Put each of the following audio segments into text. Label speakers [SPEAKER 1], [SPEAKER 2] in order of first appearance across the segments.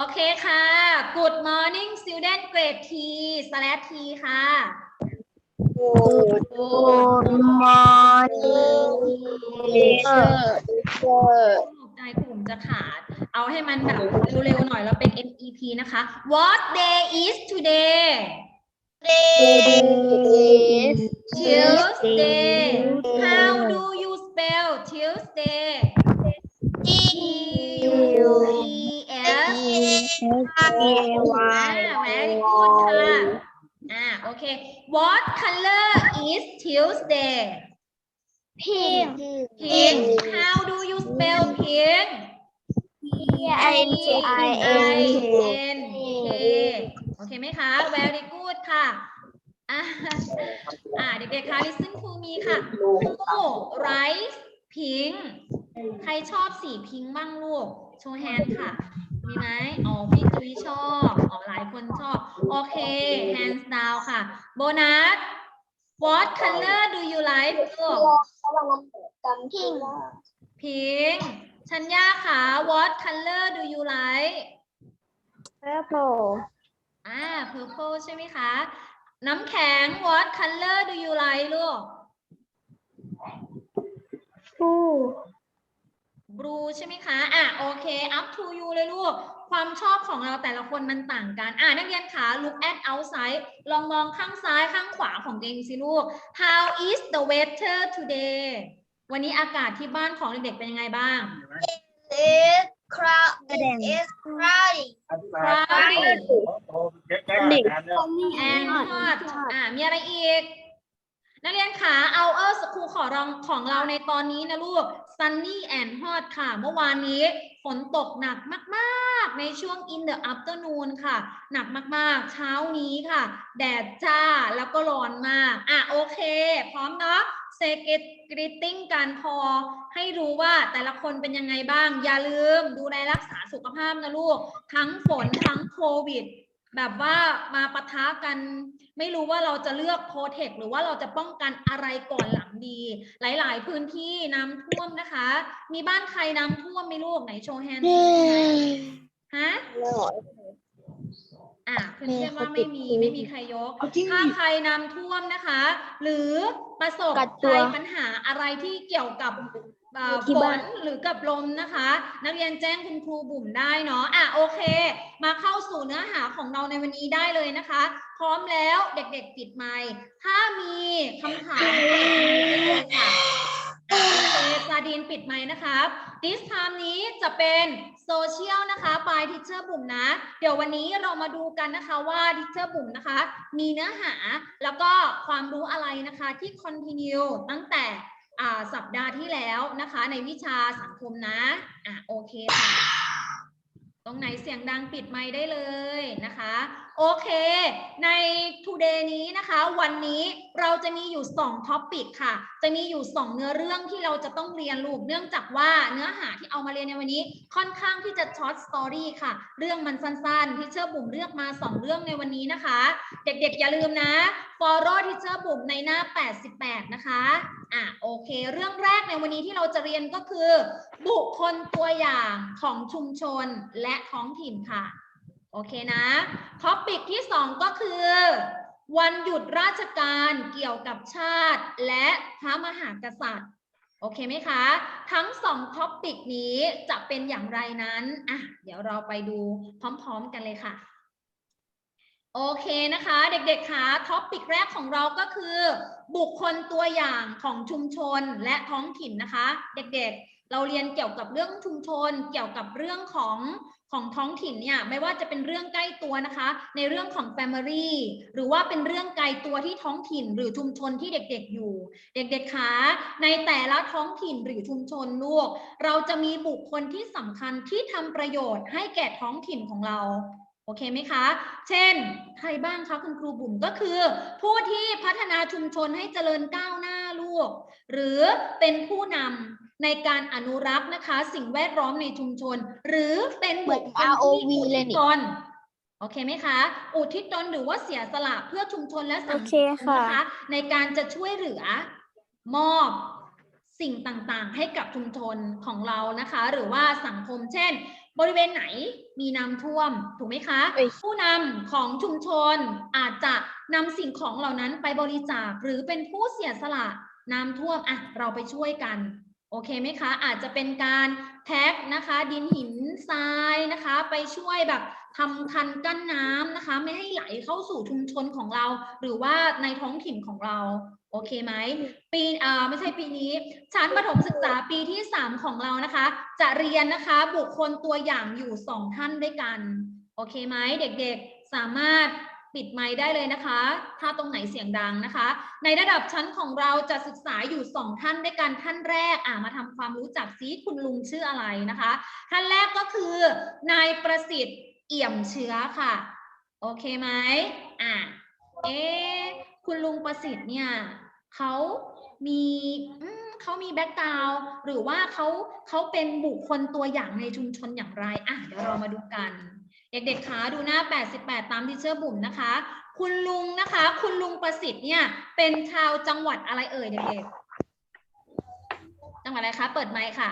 [SPEAKER 1] โอเคค่ะ Good morning student grade T slash T ค่ะ
[SPEAKER 2] Good morning teacher
[SPEAKER 1] ตกใจกลุ่มจะขาด เอาให้มันแบบเร็วๆหน่อยเราเป็น NEP นะคะ What day is today Tuesday How do you spell Tuesday very good ค่ะอ่าโอเค What color is Tuesday
[SPEAKER 2] Pink
[SPEAKER 1] Pink How do you spell pink
[SPEAKER 2] N I N
[SPEAKER 1] N K โอเคไหมคะ very good ค่ะอ่าอ่าเด็กๆคะ listen to me ค่ะ blue rice pink ใครชอบสีพิงค์บ้างลูก โชว์แฮนด์ค่ะ มีไหมอ๋อพี่จุ้ยชอบอ๋อหลายคนชอบ โอเค hands down ค่ะ โบนัส what color do you like ลูก
[SPEAKER 2] Pink
[SPEAKER 1] pink ชัญญาค่ะ what color do you like
[SPEAKER 2] Purple
[SPEAKER 1] อ่า purple ใช่ไหมคะ น้ำแข็ง what color do you like ลูก
[SPEAKER 2] Blue
[SPEAKER 1] blue ใช่ไหมคะ อะโอเค up to you เลยลูก ความชอบของเราแต่ละคนมันต่างกัน อะนักเรียนคะ look at outside ลองมองข้างซ้ายข้างขวาของตัวเองสิลูก how is the weather today วันนี้อากาศที่บ้านของเด็กๆเป็นยังไงบ้าง
[SPEAKER 2] is crowd is crowding
[SPEAKER 1] Cloudy
[SPEAKER 2] เด็ก
[SPEAKER 1] and hot อ่ามีอะไรอีกนักเรียนขาเอาเออสคูขอรองของเราในตอนนี้นะลูก sunny and hot ค่ะ เมื่อวานนี้ฝนตกหนักมาก ๆ ในช่วง in the afternoon ค่ะ หนักมาก ๆ เช้านี้ค่ะ แดดจ้าแล้วก็ร้อนมาก อะ โอเค พร้อมเนาะเซกกริตติ้งกันพอ ให้รู้ว่าแต่ละคนเป็นยังไงบ้าง อย่าลืมดูแลรักษาสุขภาพนะลูก ทั้งฝนทั้งโควิด แบบว่ามาปะทะกัน ไม่รู้ว่าเราจะเลือกโปรเทคหรือว่าเราจะป้องกันอะไรก่อนหลังดี หลาย ๆ พื้นที่น้ำท่วมนะคะ มีบ้านใครน้ำท่วมไหมลูกไหนโชว์แฮนด์ฮะอะเพื่อนๆว่าไม่มีไม่มีใครยกถ้าใครน้ำท่วมนะคะ หรือประสบ
[SPEAKER 2] กัดตั
[SPEAKER 1] ภั
[SPEAKER 2] ว
[SPEAKER 1] ยปัญหาอะไรที่เกี่ยวกับเอ่อ
[SPEAKER 2] ที่
[SPEAKER 1] ฝ
[SPEAKER 2] บ้าน
[SPEAKER 1] นหรือกับลมนะคะ นักเรียนแจ้งคุณครูบุ๋มได้เนาะอะโอเค มาเข้าสู่เนื้อหาของเราในวันนี้ได้เลยนะคะ พร้อมแล้วเด็กๆปิดไมค์ถ้ามีคำถามได้เลยค่ะอะโอเคซาดีนปิดไมค์นะครับ this time นี้จะเป็นโซเชียลนะคะ by teacher บุ๋มนะ เดี๋ยววันนี้เรามาดูกันนะคะว่า teacher บุ๋มนะคะ มีเนื้อหาแล้วก็ความรู้อะไรนะคะที่ continue ตั้งแต่อ่า สัปดาห์ที่แล้วนะคะ ในวิชาสังคมนะอะโอเคค่ะ ตรงไหนเสียงดังปิดไมค์ได้เลยนะคะ โอเค ใน today นี้นะคะ วันนี้เราจะมีอยู่2ท็อปิกค่ะ จะมีอยู่ 2 เนื้อเรื่องที่เราจะต้องเรียนลูก เนื่องจากว่าเนื้อหาที่เอามาเรียนในวันนี้ค่อนข้างที่จะช็อตสตอรี่ค่ะ เรื่องมันสั้นๆที่เชอร์บุ๋มเลือกมา 2 เรื่องในวันนี้นะคะ เด็กๆ อย่าลืมนะ follow ที่เชอร์บุ๋มในหน้า 88 นะคะอะโอเค เรื่องแรกในวันนี้ที่เราจะเรียนก็คือ บุคคลตัวอย่างของชุมชนและท้องถิ่นค่ะ โอเคนะท็อปิกที่ 2 ก็คือ วันหยุดราชการเกี่ยวกับชาติ และพระมหากษัตริย์ โอเคไหมคะ ทั้งสองท็อปิกนี้จะเป็นอย่างไรนั้นอะเดี๋ยวเราไปดูพร้อมๆกันเลยค่ะ โอเคนะคะ เด็กๆคะท็อปิกแรกของเราก็คือ บุคคลตัวอย่างของชุมชนและท้องถิ่นนะคะ เด็กๆ เราเรียนเกี่ยวกับเรื่องชุมชน เกี่ยวกับเรื่องของ ของท้องถิ่นเนี่ยไม่ว่าจะเป็นเรื่องใกล้ตัวนะคะ ในเรื่องของ Family หรือว่าเป็นเรื่องไกลตัวที่ท้องถิ่นหรือชุมชนที่เด็กๆอยู่ เด็กๆคะในแต่ละท้องถิ่นหรือชุมชนลูก เราจะมีบุคคลที่สำคัญที่ทำประโยชน์ให้แก่ท้องถิ่นของเราโอเคไหมคะ เช่น ใครบ้างคะคุณครูบุ๋มก็คือ ผู้ที่พัฒนาชุมชนให้เจริญก้าวหน้าลูก หรือเป็นผู้นำ ในการอนุรักษ์นะคะ สิ่งแวดล้อมในชุมชน หรือเป็นบุคคลที่
[SPEAKER 2] ROV
[SPEAKER 1] อุ
[SPEAKER 2] เลย
[SPEAKER 1] ทิศ
[SPEAKER 2] นี่
[SPEAKER 1] ตนโอเคไหมคะ อุทิศตนหรือว่าเสียสละเพื่อชุมชนและสัง
[SPEAKER 2] โอ
[SPEAKER 1] ค
[SPEAKER 2] เค
[SPEAKER 1] ม
[SPEAKER 2] ค่ะ
[SPEAKER 1] นะคะ ในการจะช่วยเหลือมอบสิ่งต่างๆ ให้กับชุมชนของเรานะคะ หรือว่าสังคมเช่น บริเวณไหนมีน้ำท่วมถูกไหมคะ
[SPEAKER 2] เอ้ย
[SPEAKER 1] ผู้นำของชุมชนอาจจะนำสิ่งของเหล่านั้นไปบริจาคหรือเป็นผู้เสียสละน้ำท่วมอะเราไปช่วยกัน โอเคไหมคะ อาจจะเป็นการแพ็คนะคะ ดินหินทรายนะคะ ไปช่วยแบบทำคันกั้นน้ำนะคะ ไม่ให้ไหลเข้าสู่ชุมชนของเรา หรือว่าในท้องถิ่นของเรา โอเคไหมปีอ่าไม่ใช่ปีนี้ชั้นประถมศึกษาปีที่ 3 ของเรานะคะ จะเรียนนะคะบุคคลตัวอย่างอยู่ 2 ท่านด้วยกัน โอเคไหมเด็กๆสามารถ ปิดไมค์ได้เลยนะคะ ถ้าตรงไหนเสียงดังนะคะ ในระดับชั้นของเราจะศึกษาอยู่ 2 ท่านด้วยกันท่านแรกอ่ามาทำความรู้จักซิคุณลุงชื่ออะไรนะคะ ท่านแรกก็คือนายประสิทธิ์เอี่ยมเชื้อค่ะ โอเคไหมอะเอ๊คุณลุงประสิทธิ์เนี่ยเขามีอืมเขามีแบ็กกราวด์หรือว่าเขาเขาเป็นบุคคลตัวอย่างในชุมชนอย่างไรอะเดี๋ยวเรามาดูกัน เด็กๆคะดูหน้า 88 ตามที่เชื่อบุ๋มนะคะ คุณลุงนะคะ คุณลุงประสิทธิ์เนี่ย เป็นชาวจังหวัดอะไรเอ่ยเด็กๆ จังหวัดอะไรคะ เปิดไมค์ค่ะ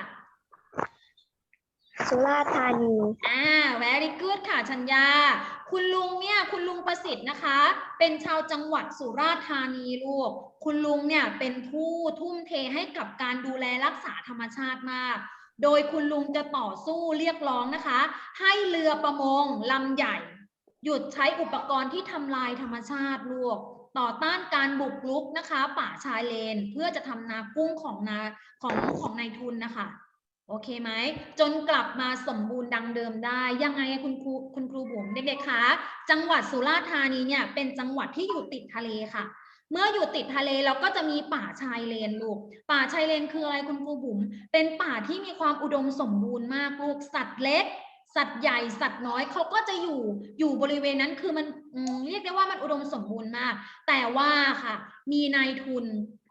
[SPEAKER 2] สุราษฎร์ธานี
[SPEAKER 1] อ่า very good ค่ะชัญญา คุณลุงเนี่ย คุณลุงประสิทธิ์นะคะ เป็นชาวจังหวัดสุราษฎร์ธานีลูก คุณลุงเนี่ยเป็นผู้ทุ่มเทให้กับการดูแลรักษาธรรมชาติมาก โดยคุณลุงจะต่อสู้เรียกร้องนะคะ ให้เรือประมงลำใหญ่ หยุดใช้อุปกรณ์ที่ทำลายธรรมชาติลูกต่อต้านการบุกรุกนะคะ ป่าชายเลน เพื่อจะทำนากุ้งของนาของของนายทุนนะคะ โอเคไหม จนกลับมาสมบูรณ์ดังเดิมได้ ยังไงคุณครูคุณครูบุ๋มเด็กๆคะจังหวัดสุราษฎร์ธานีเนี่ยเป็นจังหวัดที่อยู่ติดทะเลค่ะ เมื่ออยู่ติดทะเลเราก็จะมีป่าชายเลนลูก ป่าชายเลนคืออะไรคุณครูบุ๋ม เป็นป่าที่มีความอุดมสมบูรณ์มากลูก สัตว์เล็ก สัตว์ใหญ่ สัตว์น้อยเขาก็จะอยู่ อยู่บริเวณนั้นคือมันเรียกได้ว่ามันอุดมสมบูรณ์มาก แต่ว่าค่ะ มีนายทุน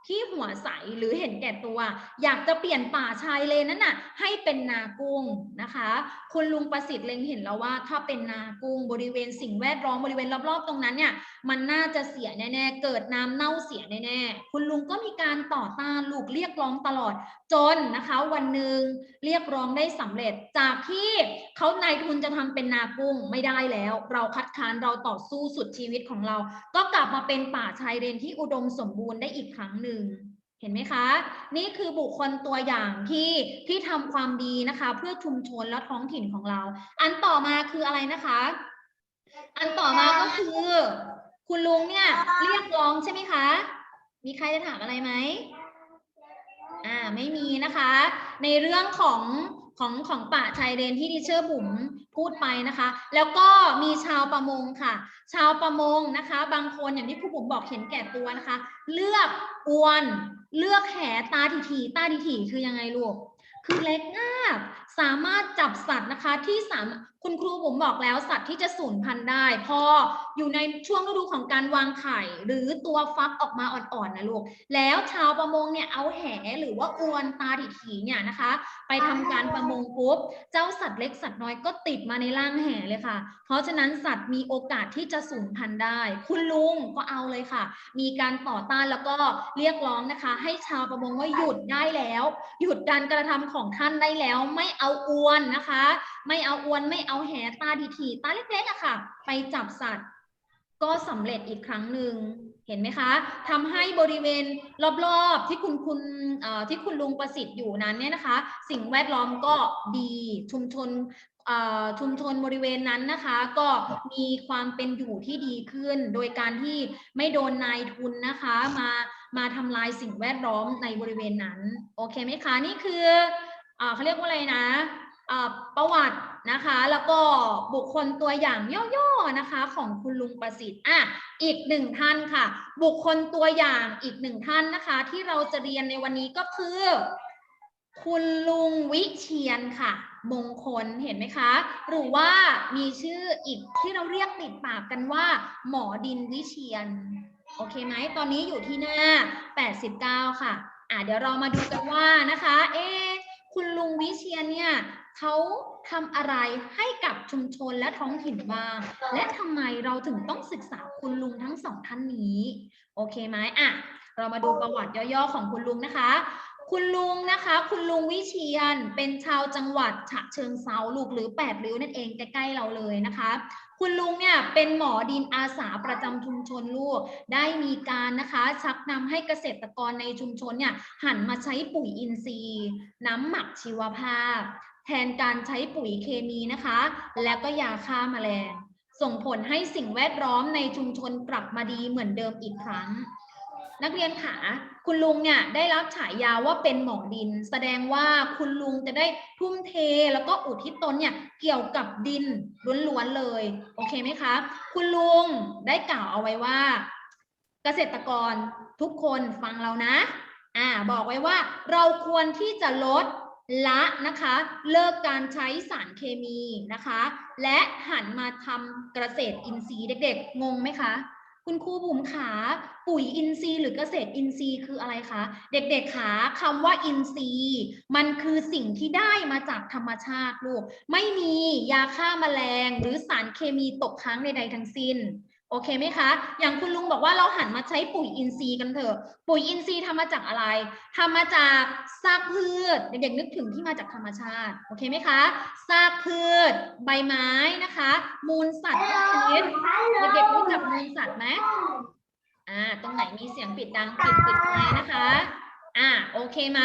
[SPEAKER 1] ที่หัวใสหรือเห็นแก่ตัว อยากจะเปลี่ยนป่าชายเลนนั้นน่ะให้เป็นนากุ้งนะคะ คุณลุงประสิทธิ์เล็งเห็นแล้วว่า ถ้าเป็นนากุ้งบริเวณสิ่งแวดล้อมบริเวณรอบๆ ตรงนั้นเนี่ยมันน่าจะเสียแน่ๆเกิดน้ำเน่าเสียแน่ๆคุณลุงก็มีการต่อต้านลูกเรียกร้องตลอดจนนะคะ วันหนึ่งเรียกร้องได้สำเร็จจากที่เขานายทุนจะทำเป็นนากุ้งไม่ได้แล้ว เราคัดค้านเราต่อสู้สุดชีวิตของเรา ก็กลับมาเป็นป่าชายเลนที่อุดมสมบูรณ์ได้อีกครั้งหนึ่งเห็นไหมคะ นี่คือบุคคลตัวอย่างที่ที่ทำความดีนะคะ เพื่อชุมชนและท้องถิ่นของเรา อันต่อมาคืออะไรนะคะ อันต่อมาก็คือ คุณลุงเนี่ยเรียกร้องใช่ไหมคะ มีใครจะถามอะไรไหมอ่าไม่มีนะคะ ในเรื่องของของของป่าชายเลนที่ดิเชอร์บุ๋ม พูดไปนะคะ แล้วก็มีชาวประมงค่ะ ชาวประมงนะคะ บางคนอย่างที่ครูบุ๋มบอกเห็นแก่ตัวนะคะ เลือกอวน เลือกแหตาถีถีตาถีถีคือยังไงลูก คือเล็กมาก สามารถจับสัตว์นะคะที่สาม คุณครูผมบอกแล้วสัตว์ที่จะสูญพันธุ์ได้ พออยู่ในช่วงฤดูของการวางไข่ หรือตัวฟักออกมาอ่อนๆนะลูก แล้วชาวประมงเนี่ยเอาแหหรือว่าอวนตาถี่ๆเนี่ยนะคะ ไปทำการประมงปุ๊บเจ้าสัตว์เล็กสัตว์น้อยก็ติดมาในร่างแหเลยค่ะ เพราะฉะนั้นสัตว์มีโอกาสที่จะสูญพันธุ์ได้ คุณลุงก็เอาเลยค่ะ มีการต่อต้านแล้วก็เรียกร้องนะคะ ให้ชาวประมงว่าหยุดได้แล้ว หยุดการกระทำของท่านได้แล้ว ไม่เอาอวนนะคะ ไม่เอาอวนไม่เอาาแหตาถี่ๆตาเล็กๆอะค่ะ ไปจับสัตว์ ก็สำเร็จอีกครั้งหนึ่งเห็นไหมคะทำให้บริเวณรอบๆที่คุณคุณที่คุณลุงประสิทธิ์อยู่นั้นเนี่ยนะคะ สิ่งแวดล้อมก็ดีชุมชนชุมชนบริเวณนั้นนะคะ ก็มีความเป็นอยู่ที่ดีขึ้น โดยการที่ไม่โดนนายทุนนะคะมามาทำลายสิ่งแวดล้อมในบริเวณนั้น โอเคไหมคะ นี่คือเอ่อเขาเรียกว่าอะไรนะประวัติ นะคะ แล้วก็บุคคลตัวอย่างย่อๆนะคะ ของคุณลุงประสิทธิ์อะอีกหนึ่งท่านค่ะ บุคคลตัวอย่างอีกหนึ่งท่านนะคะ ที่เราจะเรียนในวันนี้ก็คือ คุณลุงวิเชียนค่ะ มงคลเห็นไหมคะ หรือว่ามีชื่ออีกที่เราเรียกติดปากกันว่า หมอดินวิเชียน โอเคไหมตอนนี้อยู่ที่หน้า 89 ค่ะอะเดี๋ยวเรามาดูกันว่านะคะ เอ๊คุณลุงวิเชียนเนี่ยเขา ทำอะไรให้กับชุมชนและท้องถิ่นบ้าง และทำไมเราถึงต้องศึกษาคุณลุงทั้งสองท่านนี้ โอเคไหมอะ เรามาดูประวัติย่อๆของคุณลุงนะคะ คุณลุงนะคะ คุณลุงวิเชียนเป็นชาวจังหวัดฉะเชิงเซาลูกหรือแปดริ้วนั่นเองใกล้ๆเราเลยนะคะคุณลุงเนี่ยเป็นหมอดินอาสาประจำชุมชนลูก ได้มีการนะคะชักนำให้เกษตรกรในชุมชนเนี่ยหันมาใช้ปุ๋ยอินทรีย์ น้ำหมักชีวภาพ แทนการใช้ปุ๋ยเคมีนะคะ และก็ยาฆ่าแมลง ส่งผลให้สิ่งแวดล้อมในชุมชนกลับมาดีเหมือนเดิมอีกครั้ง นักเรียนขาคุณลุงเนี่ยได้รับฉายาว่าเป็นหมอดิน แสดงว่าคุณลุงจะได้ทุ่มเทแล้วก็อุทิศตนเนี่ยเกี่ยวกับดินล้วนๆเลย โอเคไหมคะคุณลุงได้กล่าวเอาไว้ว่า เกษตรกรทุกคนฟังเรานะอ่าบอกไว้ว่าเราควรที่จะลด ละนะคะเลิกการใช้สารเคมีนะคะ และหันมาทำเกษตรอินทรีย์เด็กๆ งงไหมคะ คุณครูบุ๋มขาปุ๋ยอินทรีย์ หรือเกษตรอินทรีย์คืออะไรคะ เด็กๆขาคำว่าอินทรีย์ มันคือสิ่งที่ได้มาจากธรรมชาติลูก ไม่มียาฆ่าแมลงหรือสารเคมีตกค้างใดๆทั้งสิ้น โอเคไหมคะ อย่างคุณลุงบอกว่าเราหันมาใช้ปุ๋ยอินทรีย์กันเถอะ ปุ๋ยอินทรีย์ทำมาจากอะไร ทำมาจากซากพืช เด็กๆนึกถึงที่มาจากธรรมชาติ โอเคไหมคะ ซากพืช ใบไม้นะคะ มูลสัตว์ชนิดเด็กๆรู้จักมูลสัตว์ไหมอ่า ตรงไหนมีเสียงปิดดังปิดปิดไว้นะคะ อ่า โอเคไหม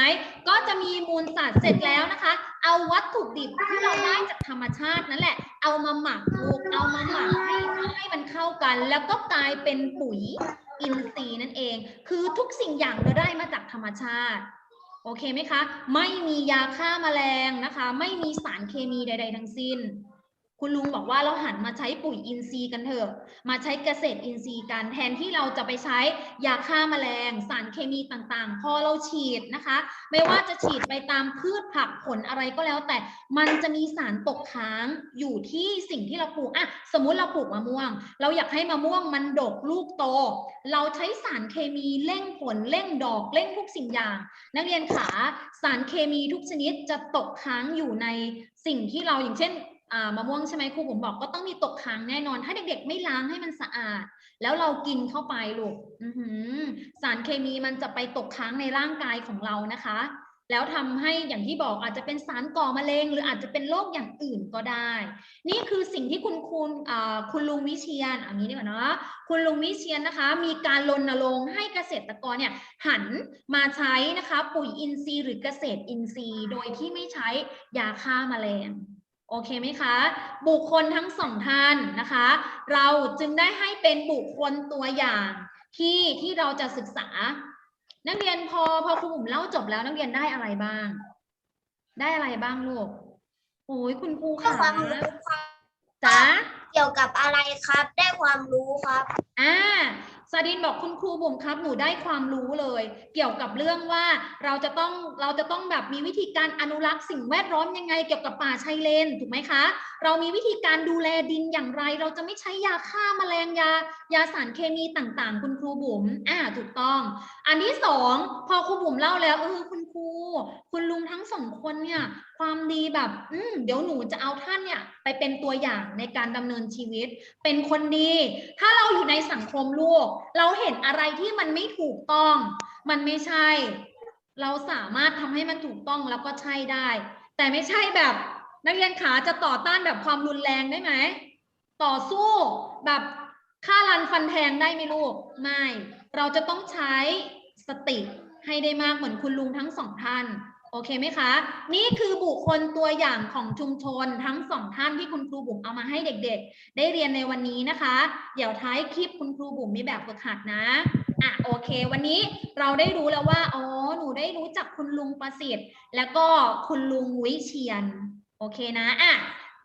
[SPEAKER 1] ก็จะมีมูลสัตว์เสร็จแล้วนะคะ เอาวัตถุดิบที่เราได้จากธรรมชาตินั่นแหละ เอามาหมักลูก เอามาหมักให้ ให้มันเข้ากัน แล้วก็กลายเป็นปุ๋ยอินทรีย์นั่นเอง คือทุกสิ่งอย่างเราได้มาจากธรรมชาติ โอเคไหมคะ ไม่มียาฆ่าแมลงนะคะ ไม่มีสารเคมีใด ๆ ทั้งสิ้น คุณลุงบอกว่าเราหันมาใช้ปุ๋ยอินทรีย์กันเถอะ มาใช้เกษตรอินทรีย์กันแทนที่เราจะไปใช้ยาฆ่าแมลง สารเคมีต่างๆ พอเราฉีดนะคะ ไม่ว่าจะฉีดไปตามพืชผักผลอะไรก็แล้ว แต่มันจะมีสารตกค้างอยู่ที่สิ่งที่เราปลูกอะสมมุติเราปลูกมะม่วง เราอยากให้มะม่วงมันดกลูกโต เราใช้สารเคมีเร่งผลเร่งดอกเร่งทุกสิ่งอย่าง นักเรียนขาสารเคมีทุกชนิดจะตกค้างอยู่ในสิ่งที่เราอย่างเช่น มะม่วงใช่ไหมครูผมบอกก็ต้องมีตกค้างแน่นอน ถ้าเด็กๆ ไม่ล้างให้มันสะอาด แล้วเรากินเข้าไปลูกสารเคมีมันจะไปตกค้างในร่างกายของเรานะคะ แล้วทำให้อย่างที่บอกอาจจะเป็นสารก่อมะเร็ง หรืออาจจะเป็นโรคอย่างอื่นก็ได้ นี่คือสิ่งที่คุณคุณคุณลุงวิเชียนอันนี้ดีกว่าเนาะคุณลุงวิเชียนนะคะ มีการรณรงค์ให้เกษตรกรเนี่ยหันมาใช้นะคะ ปุ๋ยอินทรีย์หรือเกษตรอินทรีย์ โดยที่ไม่ใช้ยาฆ่าแมลง โอเคไหมคะ บุคคลทั้งสองท่านนะคะ เราจึงได้ให้เป็นบุคคลตัวอย่างที่ที่เราจะศึกษา นักเรียนพอพอครูบุ๋มเล่าจบแล้วนักเรียนได้อะไรบ้าง ได้อะไรบ้างลูกโอ้ยคุณครูค่ะ
[SPEAKER 2] ความรู้ครับ
[SPEAKER 1] จ๊ะ
[SPEAKER 2] เกี่ยวกับอะไรครับ ได้ความรู้ครับ
[SPEAKER 1] อ่า สดินบอกคุณครูบุ๋มครับ หนูได้ความรู้เลย เกี่ยวกับเรื่องว่าเราจะต้องเราจะต้องแบบมีวิธีการอนุรักษ์สิ่งแวดล้อมยังไงเกี่ยวกับป่าชายเลนถูกไหมคะ เรามีวิธีการดูแลดินอย่างไร เราจะไม่ใช้ยาฆ่าแมลงยายาสารเคมีต่างๆ คุณครูบุ๋มอ่าถูกต้อง อันที่สองพอครูบุ๋มเล่าแล้วเออคุณครู คุณลุงทั้งสองคนเนี่ย ความดีแบบ อืมเดี๋ยวหนูจะเอาท่านเนี่ย ไปเป็นตัวอย่างในการดำเนินชีวิต เป็นคนดี ถ้าเราอยู่ในสังคมลูกเราเห็นอะไรที่มันไม่ถูกต้อง มันไม่ใช่ เราสามารถทำให้มันถูกต้องแล้วก็ใช่ได้ แต่ไม่ใช่แบบนักเรียนขาจะต่อต้านแบบความรุนแรงได้ไหม ต่อสู้แบบฆ่ารันฟันแทงได้ไหมลูก ไม่ เราจะต้องใช้สติให้ได้มากเหมือนคุณลุงทั้งสองท่าน โอเคไหมคะ นี่คือบุคคลตัวอย่างของชุมชนทั้งสองท่านที่คุณครูบุ๋มเอามาให้เด็กๆ ได้เรียนในวันนี้นะคะ เดี๋ยวท้ายคลิปคุณครูบุ๋มมีแบบฝึกหัดนะอะโอเค วันนี้เราได้รู้แล้วว่าอ๋อหนูได้รู้จักคุณลุงประสิทธิ์ แล้วก็คุณลุงวิเชียน โอเคนะอะ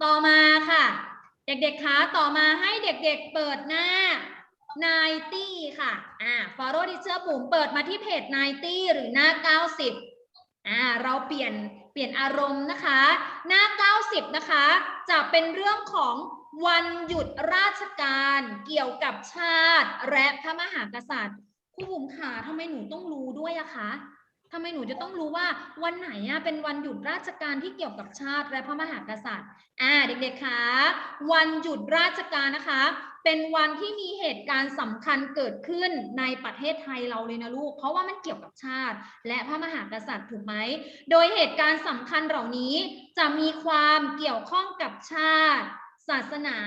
[SPEAKER 1] ต่อมาค่ะ เด็กๆคะต่อมาให้เด็กๆเปิดหน้า90ค่ะอ่า follow teacher บุ๋มเปิดมาที่เพจ90หรือหน้า 90 อ่าเราเปลี่ยนเปลี่ยนอารมณ์นะคะ หน้า 90 นะคะ จะเป็นเรื่องของวันหยุดราชการเกี่ยวกับชาติ และพระมหากษัตริย์ครูบุ๋มขาทำไมหนูต้องรู้ด้วยอะคะ ทำไมหนูจะต้องรู้ว่าวันไหนอะเป็นวันหยุดราชการที่เกี่ยวกับชาติและพระมหากษัตริย์อ่าเด็กๆคะวันหยุดราชการนะคะ เป็นวันที่มีเหตุการณ์สำคัญเกิดขึ้นในประเทศไทยเราเลยนะลูก เพราะว่ามันเกี่ยวกับชาติ และพระมหากษัตริย์ถูกไหม โดยเหตุการณ์สำคัญเหล่านี้จะมีความเกี่ยวข้องกับชาติ ศาสนา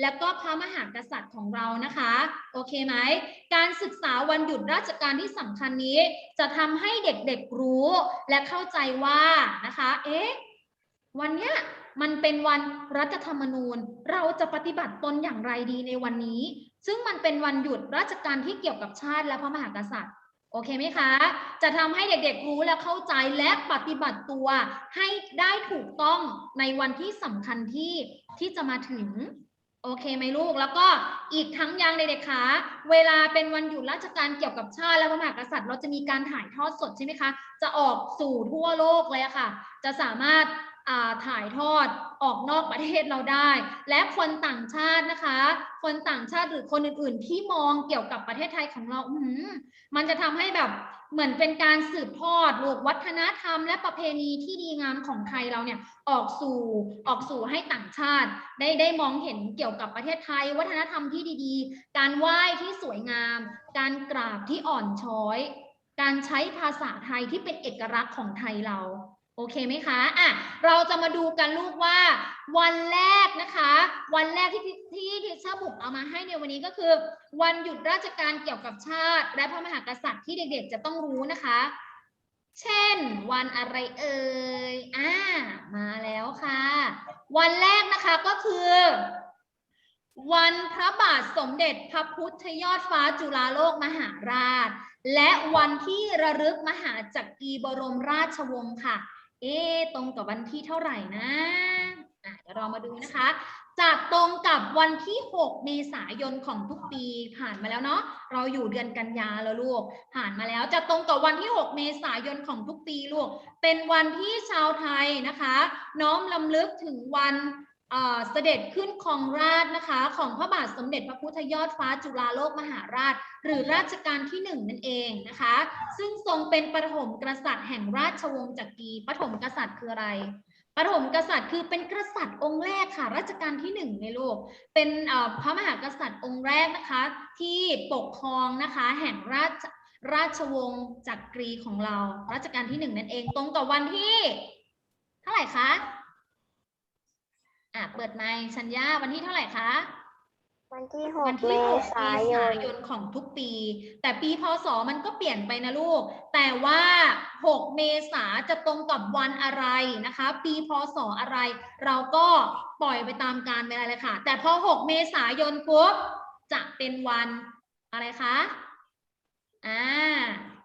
[SPEAKER 1] และก็พระมหากษัตริย์ของเรานะคะ โอเคไหม การศึกษาวันหยุดราชการที่สำคัญนี้ จะทำให้เด็กๆรู้และเข้าใจว่านะคะ เอ๊ะ วันเนี้ยมันเป็นวันรัฐธรรมนูญ เราจะปฏิบัติตนอย่างไรดีในวันนี้ ซึ่งมันเป็นวันหยุดราชการที่เกี่ยวกับชาติและพระมหากษัตริย์ โอเคไหมคะ จะทำให้เด็กๆรู้และเข้าใจและปฏิบัติตัวให้ได้ถูกต้องในวันที่สำคัญที่ที่จะมาถึง โอเคไหมลูก แล้วก็อีกทั้งยังเด็กๆคะเวลาเป็นวันหยุดราชการเกี่ยวกับชาติและพระมหากษัตริย์ เราจะมีการถ่ายทอดสดใช่ไหมคะ จะออกสู่ทั่วโลกเลยะค่ะ จะสามารถ ถ่ายทอดออกนอกประเทศเราได้ และคนต่างชาตินะคะ คนต่างชาติหรือคนอื่นๆ ที่มองเกี่ยวกับประเทศไทยของเราอืมันจะทำให้แบบเหมือนเป็นการสืบทอดลูกวัฒนธรรม และประเพณีที่ดีงามของไทยเราเนี่ยออกสู่ออกสู่ให้ต่างชาติ ได้ได้มองเห็นเกี่ยวกับประเทศไทย วัฒนธรรมที่ดีๆ การไหว้ที่สวยงาม การกราบที่อ่อนช้อย การใช้ภาษาไทยที่เป็นเอกลักษณ์ของไทยเรา โอเคไหมคะอะเราจะมาดูกันลูกว่า วันแรกนะคะ วันแรกที่ที่ที่ทิชเชอร์บุกเอามาให้ในวันนี้ก็คือ วันหยุดราชการเกี่ยวกับชาติ และพระมหากษัตริย์ที่เด็กๆจะต้องรู้นะคะ เช่น วันอะไรเอ่ยอ่ามาแล้วค่ะ วันแรกนะคะก็คือ วันพระบาทสมเด็จพระพุทธยอดฟ้าจุฬาโลกมหาราช และวันที่ระลึกมหาจักรีบรมราชวงศ์ค่ะ เอ๊ตรงกับวันที่เท่าไหร่นะอะเดี๋ยวเรามาดูนะคะ จากตรงกับวันที่ 6 เมษายนของทุกปีผ่านมาแล้วเนาะเราอยู่เดือนกันยาแล้วลูก ผ่านมาแล้วจะตรงกับวันที่ 6 เมษายนของทุกปีลูก เป็นวันที่ชาวไทยนะคะ น้อมลำลึกถึงวัน เสด็จขึ้นครองราชย์นะคะ ของพระบาทสมเด็จพระพุทธยอดฟ้าจุฬาโลกมหาราช หรือราชการที่หนึ่งนั่นเองนะคะ ซึ่งทรงเป็นปฐมกษัตริย์แห่งราชวงศ์จักรีปฐมกษัตริย์คืออะไรปฐมกษัตริย์คือเป็นกษัตริย์องค์แรกค่ะรัชกาลที่หนึ่งในโลก เป็นพระมหากษัตริย์องค์แรกนะคะ ที่ปกครองนะคะแห่งราชราชวงศ์จักรีของเรารัชกาลที่หนึ่งนั่นเองตรงกับวันที่ เท่าไหร่คะ อะเปิดไมค์ชัญญาวันที่เท่าไหร่คะ
[SPEAKER 2] วันที่ห
[SPEAKER 1] วั
[SPEAKER 2] ก
[SPEAKER 1] นที่
[SPEAKER 2] เม
[SPEAKER 1] 6
[SPEAKER 2] ษา
[SPEAKER 1] เม
[SPEAKER 2] ย
[SPEAKER 1] ษานยนของทุกปี แต่ปีพศมันก็เปลี่ยนไปนะลูก แต่ว่า 6 เมษาจะตรงกับวันอะไรนะคะ ปีพศอะไร เราก็ปล่อยไปตามการเวลาเลยค่ะ แต่พอ 6 เมษายนปุ๊บจะเป็นวันอะไรคะ อ่า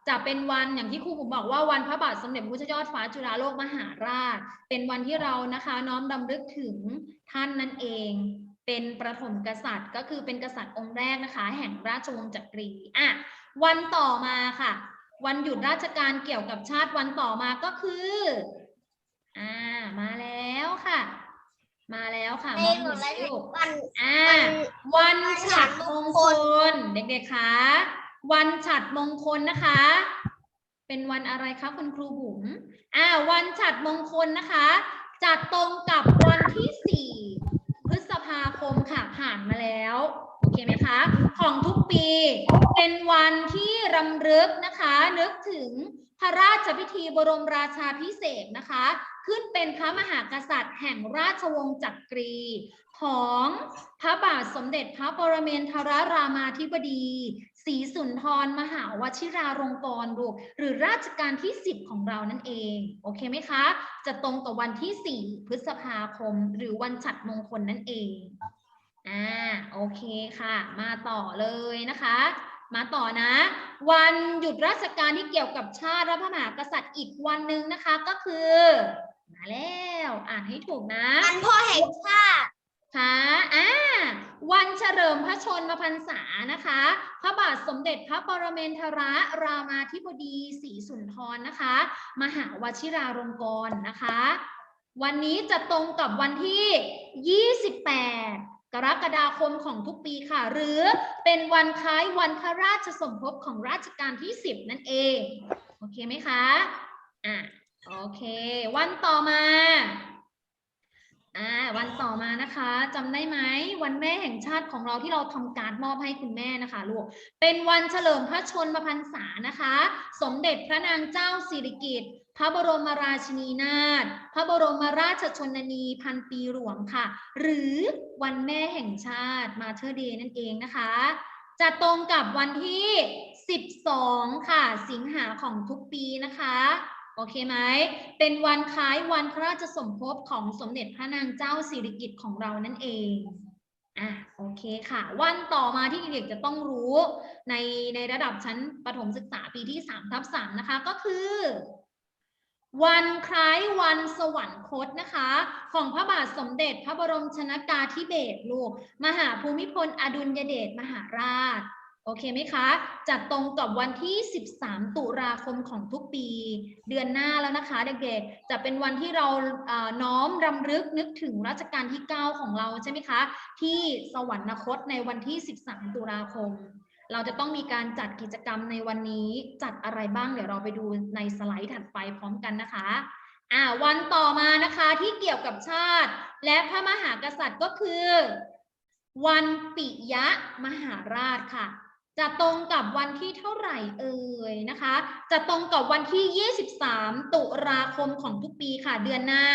[SPEAKER 1] จะเป็นวันอย่างที่ครูผมบอกว่าวันพระบาทสมเด็จพระพุทธยอดฟ้าจุฬาโลกมหาราช เป็นวันที่เรานะคะน้อมดำลึกถึงท่านนั่นเอง เป็นประถมกษัตริย์ ก็คือเป็นกษัตริย์องค์แรกนะคะ แห่งราชวงศ์จักรีอะวันต่อมาค่ะ วันหยุดราชการเกี่ยวกับชาติวันต่อมาก็คืออ่ามาแล้วค่ะ มาแล้วค่ะมองเห็นไหมลูก
[SPEAKER 2] วัน
[SPEAKER 1] อ่า
[SPEAKER 2] วัน
[SPEAKER 1] วันฉัดมงคลเด็กๆคะ วันฉัดมงคลนะคะ เป็นวันอะไรคะคุณครูบุ๋มอ่าวันฉัดมงคลนะคะ จัดตรงกับวันที่สี่พฤษภาคมค่ะผ่านมาแล้วโอเคไหมคะของทุกปีเป็นวันที่รำลึกนะคะ นึกถึงพระราชพิธีบรมราชาพิเศษนะคะ ขึ้นเป็นพระมหากษัตริย์แห่งราชวงศ์จักรี ของพระบาทสมเด็จพระปรเมนทรรามาธิบดี ศรีสุนทรมหาวชิราลงกรณ์ลูหรือราชการที่ 10 ของเรานั่นเอง โอเคไหมคะ จะตรงกับวันที่ 4 พฤษภาคม หรือวันฉัดมงคลนั่นเอง อ่า โอเคค่ะ มาต่อเลยนะคะ มาต่อนะ วันหยุดราชการที่เกี่ยวกับชาติและพระมหากษัตริย์อีกวันหนึ่งนะคะก็คือ มาแล้ว อ่านให้ถูกนะ
[SPEAKER 2] วันพ่อแห่งชาติ
[SPEAKER 1] ค่ะอ่าวันเฉลิมพระชนมพรรษานะคะ พระบาทสมเด็จพระปรเมนทรรามาธิบดีศรีสุนทรนะคะ มหาวชิราลงกรณ์นะคะ วันนี้จะตรงกับวันที่ 28 กรกฎาคมของทุกปีค่ะ หรือเป็นวันคล้ายวันพระราชสมภพของราชการที่ 10 นั่นเอง โอเคไหมคะ อะ โอเค วันต่อมา อ่าวันต่อมานะคะจำได้ไหมวันแม่แห่งชาติของเราที่เราทำการมอบให้คุณแม่นะคะลูกเป็นวันเฉลิมพระชนมพรรษานะคะ สมเด็จพระนางเจ้าสิริกิติ์พระบรมราชินีนาถพระบรมราชชนนีพันปีหลวงค่ะ หรือวันแม่แห่งชาติมาเธอเดย์นั่นเองนะคะจะตรงกับวันที่ 12 ค่ะ สิงหาของทุกปีนะคะ โอเคไหม เป็นวันคล้ายวันพระราชสมภพของสมเด็จพระนางเจ้าสิริกิติ์ของเรานั่นเอง อะ โอเคค่ะ วันต่อมาที่เด็กๆจะต้องรู้ในในระดับชั้นประถมศึกษาปีที่3ทับ3นะคะ ก็คือ วันคล้ายวันสวรรคตนะคะ ของพระบาทสมเด็จพระบรมชนากาธิเบศรลูก มหาภูมิพลอดุลยเดชมหาราช โอเคไหมคะจะตรงกับวันที่ 13 ตุลาคมของทุกปี เดือนหน้าแล้วนะคะเด็กๆ จะเป็นวันที่เราน้อมรำลึกนึกถึงรัชกาลที่ 9 ของเราใช่ไหมคะ ที่สวรรคตในวันที่ 13 ตุลาคม เราจะต้องมีการจัดกิจกรรมในวันนี้ จัดอะไรบ้างเดี๋ยวเราไปดูในสไลด์ถัดไปพร้อมกันนะคะอ่าวันต่อมานะคะที่เกี่ยวกับชาติ และพระมหากษัตริย์ก็คือ วันปิยะมหาราชค่ะ จะตรงกับวันที่เท่าไหร่เอ่ยนะคะ จะตรงกับวันที่ 23 ตุลาคมของทุกปีค่ะเดือนหน้า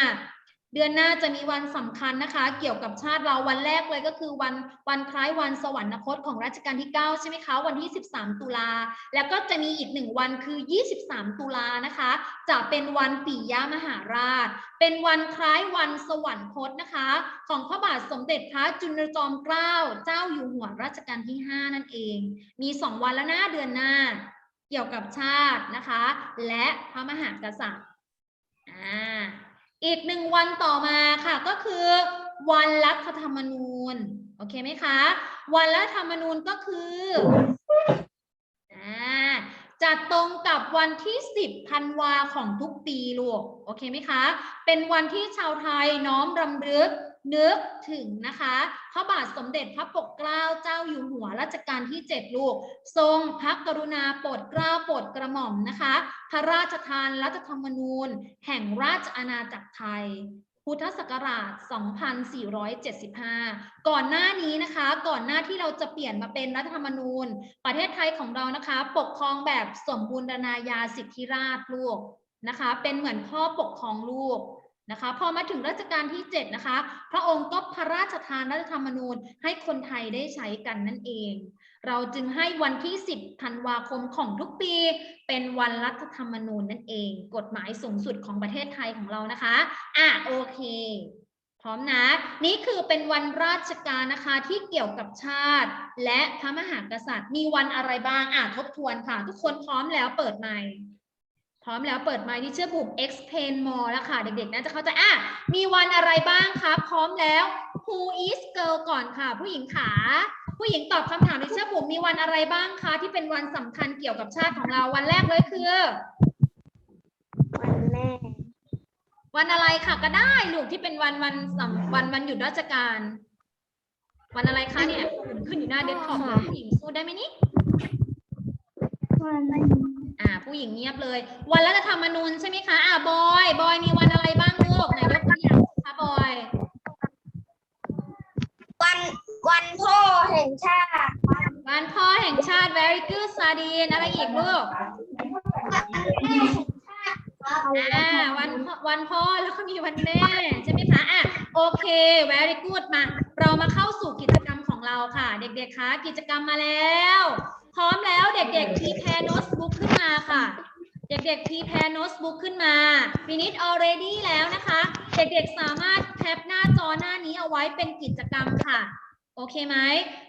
[SPEAKER 1] เดือนหน้าจะมีวันสำคัญนะคะ เกี่ยวกับชาติเราวันแรกเลยก็คือวันวันคล้ายวันสวรรคตของรัชกาลที่ 9 ใช่ไหมคะ วันที่ 13 ตุลา แล้วก็จะมีอีกหนึ่งวันคือ 23 ตุลานะคะ จะเป็นวันปิยมหาราช เป็นวันคล้ายวันสวรรคตนะคะ ของพระบาทสมเด็จพระจุลจอมเกล้าเจ้าอยู่หัวรัชกาลที่ 5 นั่นเอง มี 2 วันแล้วนะเดือนหน้า เกี่ยวกับชาตินะคะ และพระมหากษัตริย์อ่า อีกหนึ่งวันต่อมาค่ะก็คือวันรัฐธรรมนูญโอเคไหมคะ วันรัฐธรรมนูญก็คืออ่าจะตรงกับวันที่ 10ธันวาของทุกปีลูกโอเคไหมคะ เป็นวันที่ชาวไทยน้อมรำลึก นึกถึงนะคะพระบาทสมเด็จพระปกเกล้าเจ้าอยู่หัวรัชกาลที่ 7 ลูก ทรงพระกรุณาโปรดเกล้าโปรดกระหม่อมนะคะ พระราชทานรัฐธรรมนูญ แห่งราชอาณาจักรไทยพุทธศักราช 2475 ก่อนหน้านี้นะคะ ก่อนหน้าที่เราจะเปลี่ยนมาเป็นรัฐธรรมนูญ ประเทศไทยของเรานะคะ ปกครองแบบสมบูรณาญาสิทธิราชลูกนะคะ เป็นเหมือนพ่อปกครองลูก นะคะพอมาถึงรัชกาลที่ 7 นะคะ พระองค์ก็พระราชทานรัฐธรรมนูญให้คนไทยได้ใช้กันนั่นเอง เราจึงให้วันที่ 10 ธันวาคมของทุกปี เป็นวันรัฐธรรมนูญนั่นเอง กฎหมายสูงสุดของประเทศไทยของเรานะคะ อะโอเค พร้อมนะ นี่คือเป็นวันราชการนะคะที่เกี่ยวกับชาติ และพระมหากษัตริย์ มีวันอะไรบ้าง อะทบทวนค่ะ ทุกคนพร้อมแล้วเปิดไมค์ พร้อมแล้วเปิดไมค์ที่เชื่อบุก explain more แล้วค่ะ เด็กๆน่าจะเข้าใจอะมีวันอะไรบ้างคะพร้อมแล้ว who is girl ก่อนค่ะ ผู้หญิงขาผู้หญิงตอบคำถามในเชื่อบุ๋มมีวันอะไรบ้างคะ ที่เป็นวันสำคัญเกี่ยวกับชาติของเราวันแรกเลยคือ
[SPEAKER 2] วันแม่
[SPEAKER 1] วันอะไรค่ะก็ได้ลูกที่เป็นวันวันสำวันวันหยุดราชการ วันอะไรคะเนี่ยขึ้นอยู่หน้าเดสก์ท็อปเลยผู้หญิงสู้ได้ไหมนี่
[SPEAKER 2] วัน
[SPEAKER 1] อ่า ผู้หญิงเงียบเลย วันรัฐธรรมนูญใช่ไหมคะอ่าบอยบอยมีวันอะไรบ้างลูกไหนยกตัวอย่างสิคะบอย
[SPEAKER 2] วันวันพ่อแห่งชาติ
[SPEAKER 1] วันพ่อแห่งชาติ very good ซาดีนอะไรอีกลูก
[SPEAKER 2] วันแม่แห่งชาติ
[SPEAKER 1] อ่าวันพ่อวันพ่อแล้วก็มีวันแม่ใช่ไหมคะอะโอเค very good มา เรามาเข้าสู่กิจกรรมของเราค่ะ เด็กๆคะกิจกรรมมาแล้ว พร้อมแล้วเด็กๆ prepare notebook ขึ้นมาค่ะ เด็กๆ prepare notebook ขึ้นมา finish already แล้วนะคะ เด็กๆ สามารถแคปหน้าจอหน้านี้เอาไว้เป็นกิจกรรมค่ะ โอเคไหม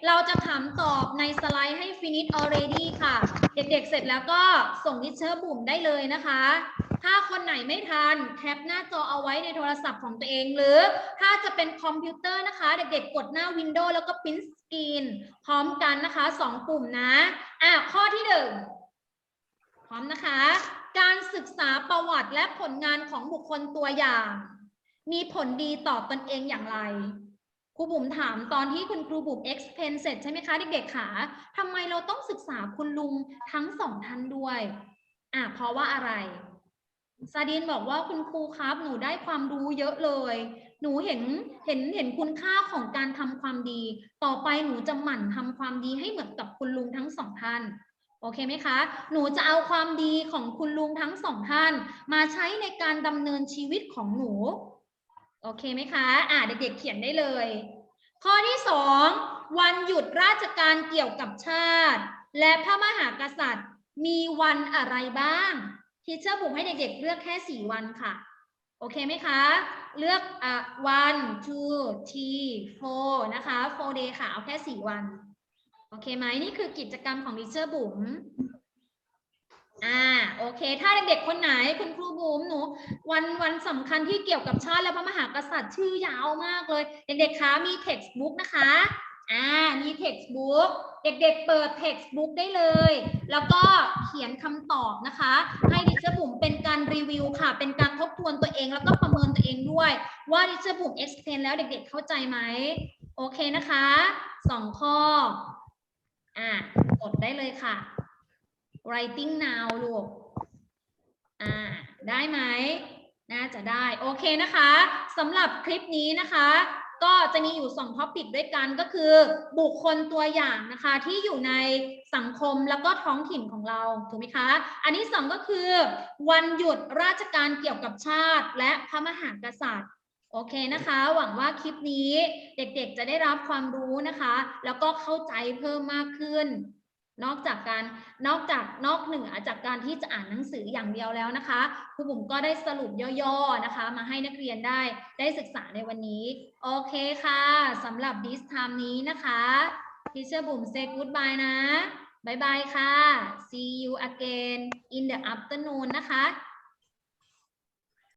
[SPEAKER 1] เราจะถามตอบในสไลด์ให้ finish already ค่ะ เด็กๆ เสร็จแล้วก็ส่งทิเชอร์บุ๋มได้เลยนะคะ ถ้าคนไหนไม่ทันแคปหน้าจอเอาไว้ในโทรศัพท์ของตัวเอง หรือถ้าจะเป็นคอมพิวเตอร์นะคะ เด็กๆ กดหน้า Windows แล้วก็ Print Screen พร้อมกันนะคะสองปุ่มนะ อะ ข้อที่หนึ่งพร้อมนะคะ การศึกษาประวัติและผลงานของบุคคลตัวอย่าง มีผลดีต่อตนเองอย่างไร ครูบุ๋มถามตอนที่คุณครูบุ๋ม explain เสร็จใช่ไหมคะเด็กๆค่ะทำไมเราต้องศึกษาคุณลุงทั้งสองท่านด้วยอะเพราะว่าอะไรซาดินบอกว่าคุณครูครับหนูได้ความรู้เยอะเลย หนูเห็นเห็นเห็นคุณค่าของการทำความดี ต่อไปหนูจะหมั่นทำความดีให้เหมือนกับคุณลุงทั้งสองท่านโอเคไหมคะ หนูจะเอาความดีของคุณลุงทั้งสองท่าน มาใช้ในการดำเนินชีวิตของหนู โอเคไหมคะ อ่าเด็กๆเขียนได้เลย ข้อที่สองวันหยุดราชการเกี่ยวกับชาติ และพระมหากษัตริย์ มีวันอะไรบ้างทีเชอร์บุ๋มให้เด็กๆ เลือกแค่สี่วันค่ะ โอเคไหมคะ เลือกอะ one two three four นะคะ four day ค่ะ เอาแค่สี่วัน โอเคไหมนี่คือกิจกรรมของทีเชอร์บุ๋ม อ่าโอเค ถ้าเด็กๆคนไหนคุณครูบุ๋มหนูวันวันสำคัญที่เกี่ยวกับชาติและพระมหากษัตริย์ชื่อยาวมากเลย เด็กๆคะมี textbook นะคะอ่ามี textbook เด็กๆเปิด textbook ได้เลย แล้วก็เขียนคำตอบนะคะ ให้ดิเชอร์บุ๋มเป็นการรีวิวค่ะ เป็นการทบทวนตัวเองแล้วก็ประเมินตัวเองด้วย ว่าดิเชอร์บุ๋ม explain แล้วเด็กๆเข้าใจไหมโอเคนะคะสองข้ออ่ากดได้เลยค่ะ writing now ลูก อ่า ได้ไหม น่าจะได้ โอเคนะคะสำหรับคลิปนี้นะคะ ก็จะมีอยู่2ท็อปิกด้วยกันก็คือ บุคคลตัวอย่างนะคะ ที่อยู่ในสังคมแล้วก็ท้องถิ่นของเรา ถูกไหมคะ อันที่สองก็คือ วันหยุดราชการเกี่ยวกับชาติ และพระมหากษัตริย์โอเคนะคะ หวังว่าคลิปนี้เด็กๆจะได้รับความรู้นะคะ แล้วก็เข้าใจเพิ่มมากขึ้น นอกจากการนอกจากนอกเหนือจากการที่จะอ่านหนังสืออย่างเดียวแล้วนะคะครูบุ๋มก็ได้สรุปย่อๆนะคะ มาให้นักเรียนได้ได้ศึกษาในวันนี้ โอเคค่ะสำหรับ this time นี้นะคะทีเชอร์บุ๋ม say goodbye นะบายบายค่ะ see you again in the afternoon นะคะ